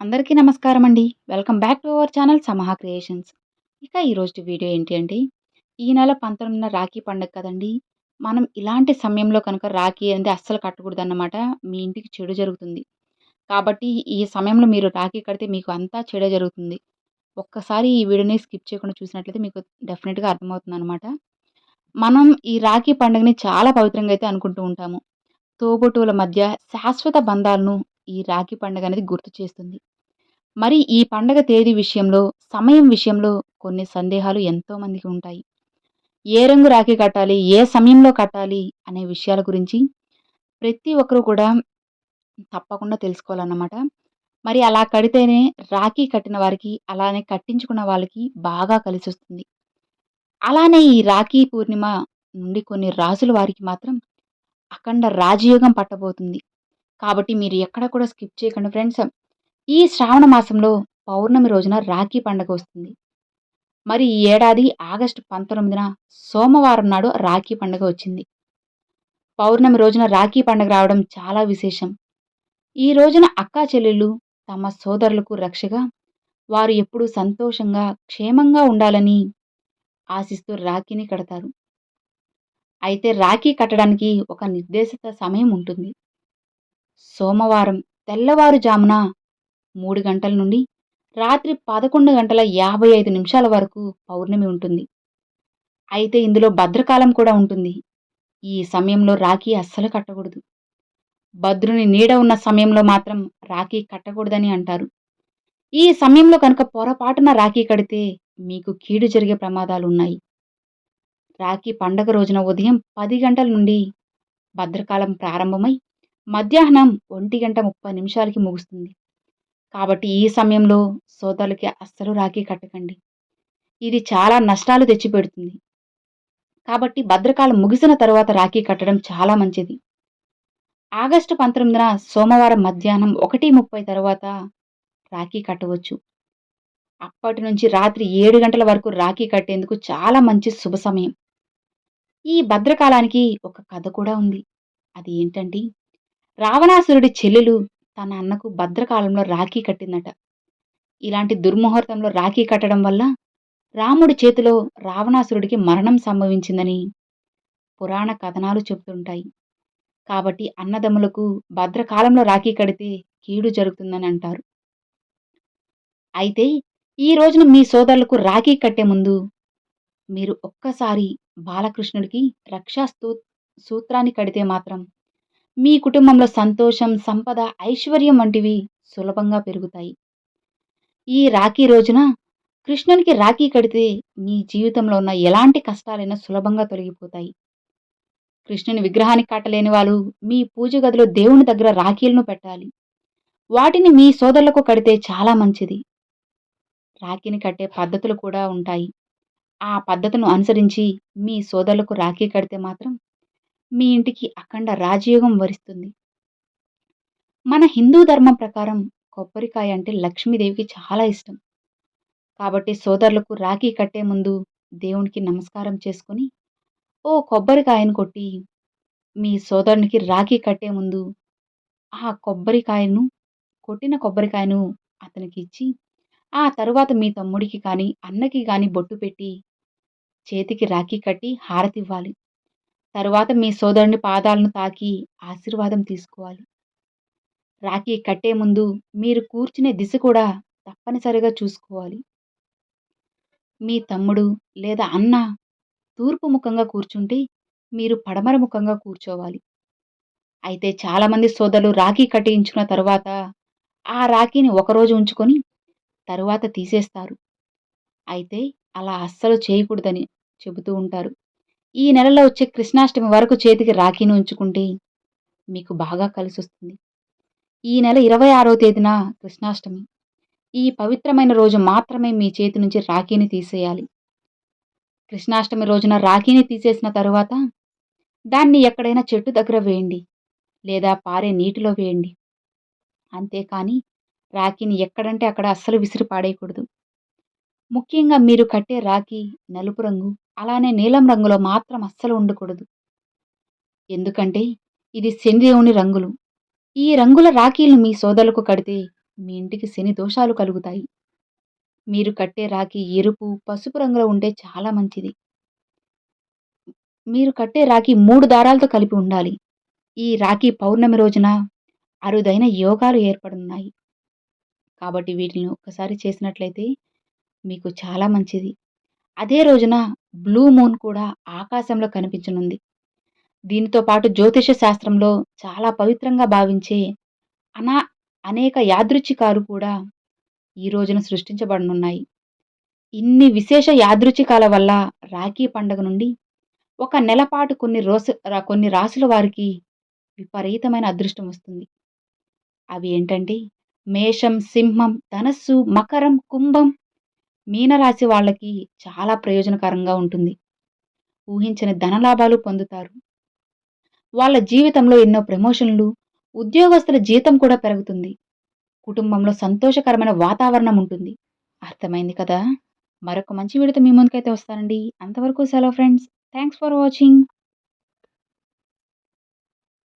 అందరికీ నమస్కారం అండి welcome back to our channel Samaha creations. ఇక ఈరోజు వీడియో ఏంటి అంటే ఈ నెల పంతొమ్మిదిన రాఖీ పండుగ కదండి. మనం ఇలాంటి సమయంలో కనుక రాఖీ అనేది అస్సలు కట్టకూడదు అన్నమాట మీ ఇంటికి చెడు జరుగుతుంది. కాబట్టి ఈ సమయంలో మీరు రాఖీ కడితే మీకు అంతా చెడే జరుగుతుంది. ఒక్కసారి ఈ వీడియోని స్కిప్ చేయకుండా చూసినట్లయితే మీకు డెఫినెట్గా అర్థమవుతుంది అనమాట మనం ఈ రాఖీ పండుగని చాలా పవిత్రంగా అయితే అనుకుంటూ ఉంటాము. తోబుట్టువుల మధ్య శాశ్వత బంధాలను ఈ రాఖీ పండుగ అనేది గుర్తు చేస్తుంది. మరి ఈ పండగ తేదీ విషయంలో సమయం విషయంలో కొన్ని సందేహాలు ఎంతో మందికి ఉంటాయి. ఏ రంగు రాఖీ కట్టాలి ఏ సమయంలో కట్టాలి అనే విషయాల గురించి ప్రతి ఒక్కరూ కూడా తప్పకుండా తెలుసుకోవాలన్నమాట. మరి అలా కడితేనే రాఖీ కట్టిన వారికి అలానే కట్టించుకున్న వాళ్ళకి బాగా కలిసి వస్తుంది అలానే ఈ రాఖీ పూర్ణిమ నుండి కొన్ని రాజుల వారికి మాత్రం అఖండ రాజయోగం పట్టబోతుంది. కాబట్టి మీరు ఎక్కడ కూడా స్కిప్ చేయకండి ఫ్రెండ్స్. ఈ శ్రావణ మాసంలో పౌర్ణమి రోజున రాఖీ పండగ వస్తుంది. మరి ఈ ఏడాది ఆగస్టు పంతొమ్మిదిన సోమవారం నాడు రాఖీ పండగ వచ్చింది. పౌర్ణమి రోజున రాఖీ పండగ రావడం చాలా విశేషం. ఈ రోజున అక్కా చెల్లెళ్ళు తమ సోదరులకు రక్షగా వారు ఎప్పుడూ సంతోషంగా క్షేమంగా ఉండాలని ఆశిస్తూ రాఖీని కడతారు. అయితే రాఖీ కట్టడానికి ఒక నిర్దేశిత సమయం ఉంటుంది. సోమవారం తెల్లవారుజామున మూడు గంటల నుండి రాత్రి పదకొండు గంటల యాభై ఐదు నిమిషాల వరకు పౌర్ణమి ఉంటుంది. అయితే ఇందులో భద్రకాలం కూడా ఉంటుంది. ఈ సమయంలో రాఖీ అస్సలు కట్టకూడదు. భద్రుని నీడ ఉన్న సమయంలో మాత్రం రాఖీ కట్టకూడదని అంటారు. ఈ సమయంలో కనుక పొరపాటున రాఖీ కడితే మీకు కీడు జరిగే ప్రమాదాలు ఉన్నాయి. రాఖీ పండగ రోజున ఉదయం పది గంటల నుండి భద్రకాలం ప్రారంభమై మధ్యాహ్నం ఒంటి గంట ముప్పై నిమిషాలకి ముగుస్తుంది. కాబట్టి ఈ సమయంలో సోదరులకి అస్సలు రాఖీ కట్టకండి. ఇది చాలా నష్టాలు తెచ్చిపెడుతుంది. కాబట్టి భద్రకాలం ముగిసిన తర్వాత రాఖీ కట్టడం చాలా మంచిది. ఆగస్టు పంతొమ్మిదిన సోమవారం మధ్యాహ్నం ఒకటి ముప్పై తర్వాత రాఖీ కట్టవచ్చు. అప్పటి నుంచి రాత్రి ఏడు గంటల వరకు రాఖీ కట్టేందుకు చాలా మంచి శుభ సమయం. ఈ భద్రకాలానికి ఒక కథ కూడా ఉంది. అది ఏంటంటే రావణాసురుడి చెల్లెలు తన అన్నకు భద్రకాలంలో రాఖీ కట్టిందట. ఇలాంటి దుర్ముహూర్తంలో రాఖీ కట్టడం వల్ల రాముడి చేతిలో రావణాసురుడికి మరణం సంభవించిందని పురాణ కథనాలు చెబుతుంటాయి. కాబట్టి అన్నదమ్ములకు భద్రకాలంలో రాఖీ కడితే కీడు జరుగుతుందని అంటారు. అయితే ఈ రోజున మీ సోదరులకు రాఖీ కట్టే ముందు మీరు ఒక్కసారి బాలకృష్ణుడికి రక్షా సూత్రాన్ని కడితే మాత్రం మీ కుటుంబంలో సంతోషం సంపద ఐశ్వర్యం వంటివి సులభంగా పెరుగుతాయి. ఈ రాఖీ రోజున కృష్ణునికి రాఖీ కడితే మీ జీవితంలో ఉన్న ఎలాంటి కష్టాలైనా సులభంగా తొలగిపోతాయి. కృష్ణుని విగ్రహానికి కట్టలేని వాళ్ళు మీ పూజ గదిలో దేవుని దగ్గర రాఖీలను పెట్టాలి. వాటిని మీ సోదరులకు కడితే చాలా మంచిది. రాఖీని కట్టే పద్ధతులు కూడా ఉంటాయి. ఆ పద్ధతును అనుసరించి మీ సోదరులకు రాఖీ కడితే మాత్రం మీ ఇంటికి అఖండ రాజయోగం వరిస్తుంది. మన హిందూ ధర్మం ప్రకారం కొబ్బరికాయ అంటే లక్ష్మీదేవికి చాలా ఇష్టం. కాబట్టి సోదరులకు రాఖీ కట్టే ముందు దేవునికి నమస్కారం చేసుకొని ఓ కొబ్బరికాయను కొట్టి మీ సోదరునికి రాఖీ కట్టే ముందు ఆ కొబ్బరికాయను కొట్టిన కొబ్బరికాయను అతనికి ఇచ్చి ఆ తరువాత మీ తమ్ముడికి కానీ అన్నకి కానీ బొట్టు పెట్టి చేతికి రాఖీ కట్టి హారతివ్వాలి. తరువాత మీ సోదరుని పాదాలను తాకి ఆశీర్వాదం తీసుకోవాలి. రాఖీ కట్టే ముందు మీరు కూర్చునే దిశ కూడా తప్పనిసరిగా చూసుకోవాలి. మీ తమ్ముడు లేదా అన్న తూర్పు ముఖంగా కూర్చుంటే మీరు పడమర ముఖంగా కూర్చోవాలి. అయితే చాలామంది సోదరులు రాఖీ కట్టించుకున్న తరువాత ఆ రాఖీని ఒకరోజు ఉంచుకొని తరువాత తీసేస్తారు. అయితే అలా అస్సలు చేయకూడదని చెబుతూ ఉంటారు. ఈ నెలలో వచ్చే కృష్ణాష్టమి వరకు చేతికి రాఖీని ఉంచుకుంటే మీకు బాగా కలిసి వస్తుంది ఈ నెల ఇరవై ఆరో తేదీన కృష్ణాష్టమి. ఈ పవిత్రమైన రోజు మాత్రమే మీ చేతి నుంచి రాఖీని తీసేయాలి. కృష్ణాష్టమి రోజున రాఖీని తీసేసిన తరువాత దాన్ని ఎక్కడైనా చెట్టు దగ్గర వేయండి లేదా పారే నీటిలో వేయండి. అంతేకాని రాఖీని ఎక్కడంటే అక్కడ అస్సలు విసిరి పాడేయకూడదు. ముఖ్యంగా మీరు కట్టే రాఖీ నలుపు రంగు అలానే నీలం రంగులో మాత్రం అస్సలు ఉండకూడదు ఎందుకంటే ఇది శనిదేవుని రంగులు ఈ రంగుల రాఖీలను మీ సోదరులకు కడితే మీ ఇంటికి శని దోషాలు కలుగుతాయి. మీరు కట్టే రాఖీ ఎరుపు, పసుపు రంగులో ఉంటే చాలా మంచిది. మీరు కట్టే రాఖీ మూడు దారాలతో కలిపి ఉండాలి. ఈ రాఖీ పౌర్ణమి రోజున అరుదైన యోగాలు ఏర్పడున్నాయి. కాబట్టి వీటిని ఒక్కసారి చేసినట్లయితే మీకు చాలా మంచిది. అదే రోజున బ్లూ మూన్ కూడా ఆకాశంలో కనిపించనుంది. దీనితో పాటు జ్యోతిష శాస్త్రంలో చాలా పవిత్రంగా భావించే అనా అనేక యాదృచ్ఛికాలు కూడా ఈ రోజున సృష్టించబడనున్నాయి. ఇన్ని విశేష యాదృచ్ఛికాల వల్ల రాఖీ పండగ నుండి ఒక నెలపాటు కొన్ని రోజు కొన్ని రాశుల వారికి విపరీతమైన అదృష్టం వస్తుంది. అవి ఏంటంటే మేషం, సింహం, ధనస్సు, మకరం, కుంభం, మీనరాశి వాళ్ళకి చాలా ప్రయోజనకరంగా ఉంటుంది. ఊహించని ధనలాభాలు పొందుతారు. వాళ్ళ జీవితంలో ఎన్నో ప్రమోషన్‌లు, ఉద్యోగస్తుల జీతం కూడా పెరుగుతుంది. కుటుంబంలో సంతోషకరమైన వాతావరణం ఉంటుంది. అర్థమైంది కదా! మరొక మంచి విడత మీ ముందుకైతే వస్తానండి. అంతవరకు సెలవు ఫ్రెండ్స్. Thanks for watching.